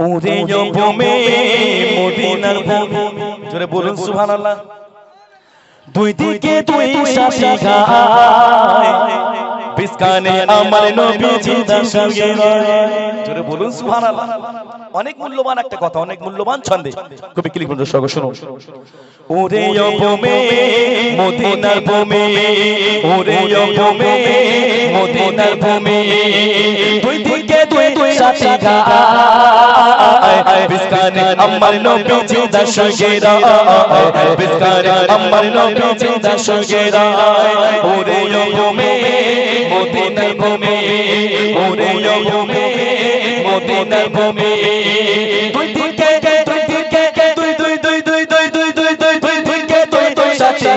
মদিনার ভূমি জোরে বলুন, সুবহানাল্লাহ। দুই দিকে দুই গায় আমার নবীজি জোরে বলুন, সুবহানাল্লাহ। অনেক মূল্যবান একটা কথা, অনেক মূল্যবান ছন্দে। কবি ক্লিক বন্ধু সঙ্গ শুনুন। ওরে ভূমে মদিনার ভূমে মদিনার ভূমি দুই দিকে সাথে গায়। বিস্তারে আমার নবীজি দশকে রায়। বিস্তারে আমার নবীজি দশকে রায়। ওরে ইয়োমে মদিনা ভূমি ওরে ইয়োমে মদিনা ভূমি দুই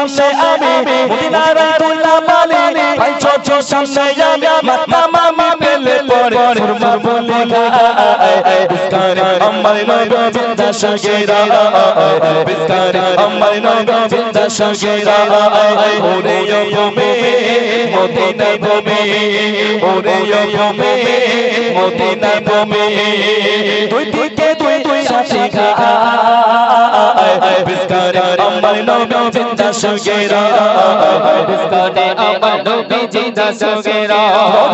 সামনে আমি মদিনার রুল্লা পালে ভাই ছোট সামনে আমি মামা পেলে পর বলে গায়, বিস্তার আমার নগা জিন্দা সঙ্গেরা বিস্তার আমার নগা জিন্দা সঙ্গেরা ওরে ইয়মে মদিনা বমে ওরে ইয়মে মদিনা বমে তুই তুই কে তুই তুই সাথে গায়, বিস্তার আমার নগা জিন্দা সঙ্গেরা বিস্তার আমার নগা জিন্দা সঙ্গেরা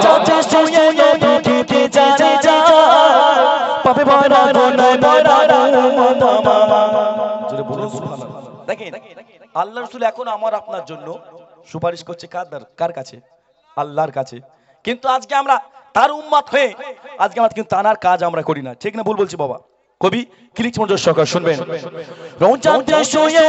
চাচা সঙ্গে দেখেন, আল্লাহ রসুল এখন আমার আপনার জন্য সুপারিশ করছে কার কার কাছে? আল্লাহর কাছে। কিন্তু আজকে আমরা তার উম্মাত হয়ে, আজকে আমরা কিন্তু তানার কাজ আমরা করি না। ঠিক না ভুল বলছি বাবা? কবি কিলিক লিখছে সরকার শুনবেন। রঞ্জানতে শুয়ে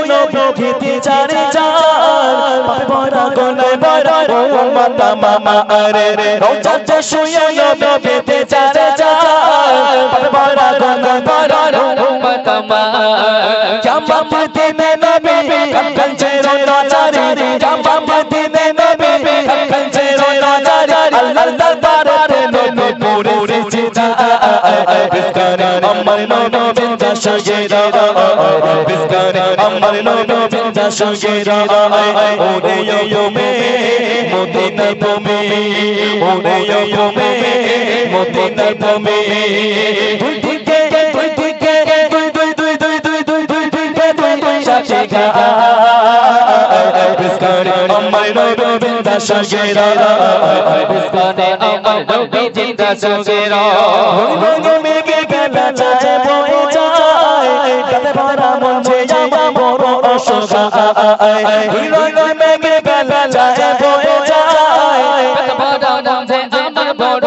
বিস্কানে আমার ননো বিন্দা সঙ্গীরা বিস্কানে আমার ননো বিন্দা সঙ্গীরা, ওরে ইয়োমে মদিনা তুমি, ওরে ইয়োমে মদিনা তুমি। সজেরা বিস্তারে আমার নবী জিন্দা সজেরা হইবে মেবে বেবে চাচে বয়ে চায় তাতে পারা মঞ্চে যাবা বড় অসসা হইবে মেবে বেবে চাচে বয়ে চায় তাতে পারা মঞ্চে আমার বড়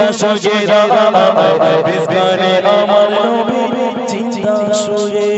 চিন্তা সুজে বিস্তারে আমার নবী চিন্তা সুজে